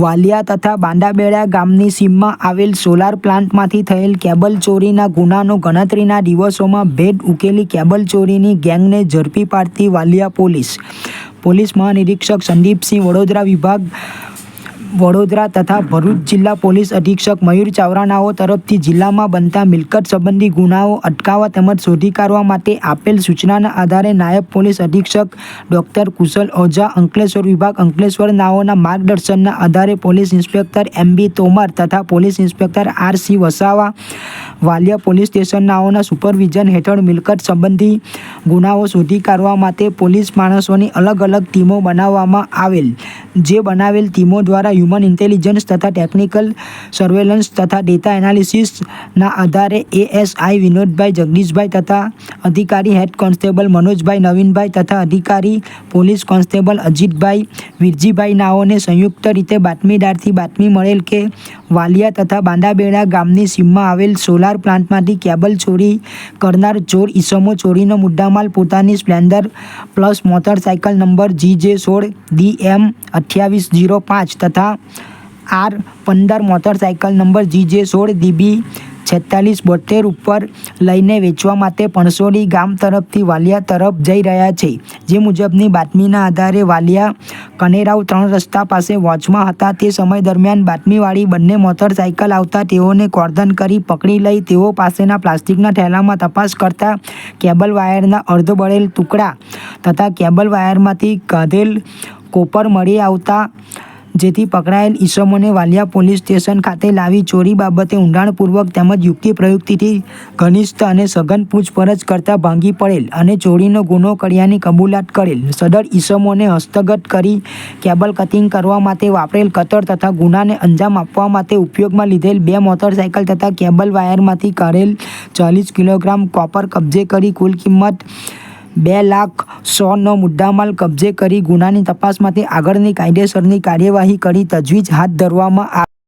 વાલિયા તથા બાંદાબેડા ગામની સીમમાં આવેલ સોલાર પ્લાન્ટમાંથી થયેલ કેબલ ચોરીના ગુનાનો ગણતરીના દિવસોમાં ભેદ ઉકેલી કેબલ ચોરીની ગેંગને ઝડપી પાડતી વાલિયા પોલીસ. પોલીસ મહાનિરીક્ષક સંદીપસિંહ વડોદરા વિભાગ વડોદરા તથા ભરૂચ જિલ્લા પોલીસ અધિક્ષક મયુર ચાવરાનાઓ તરફથી જિલ્લામાં બનતા મિલકત સંબંધી ગુનાઓ અટકાવવા તેમજ શોધી કાઢવા માટે આપેલ સૂચનાના આધારે નાયબ પોલીસ અધિક્ષક ડોક્ટર કુશલ ઓઝા, અંકલેશ્વર વિભાગ અંકલેશ્વર નાઓના માર્ગદર્શનના આધારે police inspector M B Tomar તથા police inspector R C Vasava, Valia police station નાઓના supervision હેઠળ મિલકત સંબંધી ગુનાઓ શોધી કાઢવા માટે પોલીસ માણસોની અલગ અલગ ટીમો બનાવવામાં આવેલ. જે બનાવેલ ટીમો દ્વારા હ્યુમન ઇન્ટેલિજન્સ તથા ટેકનિકલ સર્વેલન્સ તથા ડેટા એનાલિસિસના આધારે એએસઆઈ વિનોદભાઈ, જગદીશભાઈ તથા અધિકારી હેડ કોન્સ્ટેબલ મનોજભાઈ, નવીનભાઈ તથા અધિકારી પોલીસ કોન્સ્ટેબલ અજીતભાઈ વિરજીભાઈ નાઓને સંયુક્ત રીતે બાતમીદારથી બાતમી મળેલ કે વાલિયા તથા બાંદાબેડા ગામની સીમમાં આવેલ સોલાર પ્લાન્ટમાંથી કેબલ ચોરી કરનાર ચોર ઈસમો ચોરીનો મુદ્દામાલ પોતાની Splendor plus motorcycle number G J સોળ ડી એમ અઠ્યાવીસ જીરો પાંચ તથા આર પંદર મોટરસાયકલ નંબર જી જે સોળ ડીબી છેતાલીસ બોતેર ઉપર લઈને વેચવા માટે પણસોડી ગામ તરફથી વાલિયા તરફ જઈ રહ્યા છે. જે મુજબની બાતમીના આધારે વાલિયા કનેરાવ ત્રણ રસ્તા પાસે વોચમાં હતા. તે સમય દરમિયાન બાતમીવાળી બંને મોટરસાયકલ આવતા તેઓને કોર્ધન કરી પકડી લઈ તેઓ પાસેના પ્લાસ્ટિકના થેલામાં તપાસ કરતા કેબલ વાયરના અર્ધ બળેલ ટુકડા તથા કેબલ વાયરમાંથી કાઢેલ કોપર મળી આવતા, જેથી પકડાયેલ ઈસમોને વાલિયા પોલીસ સ્ટેશન ખાતે લાવી ચોરી બાબતે ઊંડાણપૂર્વક તેમજ યુક્તિ પ્રયુક્તિથી ઘનિષ્ઠ અને સઘન પૂછપરછ કરતાં ભાંગી પડેલ અને ચોરીનો ગુનો કર્યાની કબૂલાત કરેલ. સદર ઈસમોને હસ્તગત કરી કેબલ કટિંગ કરવા માટે વાપરેલ કતર તથા ગુનાને અંજામ આપવા માટે ઉપયોગમાં લીધેલ બે મોટરસાયકલ તથા કેબલ વાયરમાંથી કાઢેલ ચાલીસ કિલોગ્રામ કોપર કબજે કરી કુલ કિંમત બે લાખ સોનો મુદ્દામાલ કબજે કરી ગુનાની તપાસમાંથી આગળની કાયદેસરની કાર્યવાહી કરી તજવીજ હાથ ધરવામાં આ